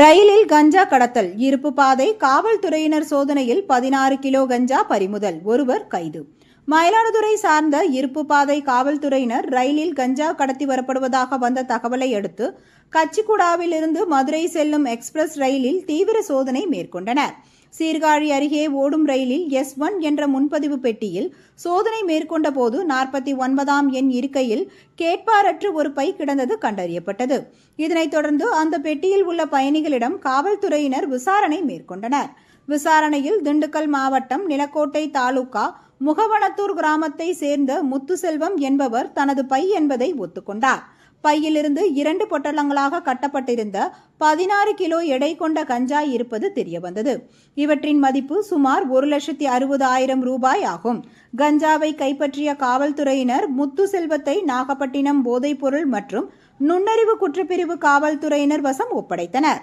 ரயிலில் கஞ்சா கடத்தல் இருப்பு பாதை காவல்துறையினர் சோதனையில் பதினாறு கிலோ கஞ்சா பறிமுதல் ஒருவர் கைது. மயிலாடுதுறை சார்ந்த இருப்பு பாதை காவல்துறையினர் ரயிலில் கஞ்சா கடத்தி வரப்படுவதாக வந்த தகவலை அடுத்து கச்சிகுடாவிலிருந்து மதுரை செல்லும் எக்ஸ்பிரஸ் ரயிலில் தீவிர சோதனை மேற்கொண்டனர். சீர்காழி அருகே ஓடும் ரயிலில் எஸ் ஒன் என்ற முன்பதிவு பெட்டியில் சோதனை மேற்கொண்ட போது நாற்பத்தி ஒன்பதாம் எண் இருக்கையில் கேட்பாரற்று ஒரு பை கிடந்தது கண்டறியப்பட்டது. இதனைத் தொடர்ந்து அந்த பெட்டியில் உள்ள பயணிகளிடம் காவல்துறையினர் விசாரணை மேற்கொண்டனர். விசாரணையில் திண்டுக்கல் மாவட்டம் நிலக்கோட்டை தாலுகா முகவனத்தூர் கிராமத்தை சேர்ந்த முத்துசெல்வம் என்பவர் தனது பை என்பதை ஒத்துக்கொண்டார். பையிலிருந்து இரண்டு பொட்டலங்களாக கட்டப்பட்டிருந்த பதினாறு கிலோ எடை கொண்ட கஞ்சா இருப்பது தெரியவந்தது. இவற்றின் மதிப்பு சுமார் ஒரு லட்சத்தி அறுபது ஆயிரம் ரூபாய் ஆகும். கஞ்சாவை கைப்பற்றிய காவல்துறையினர் முத்து செல்வத்தை நாகப்பட்டினம் போதைப்பொருள் மற்றும் நுண்ணறிவு குற்றப்பிரிவு காவல்துறையினர் வசம் ஒப்படைத்தனர்.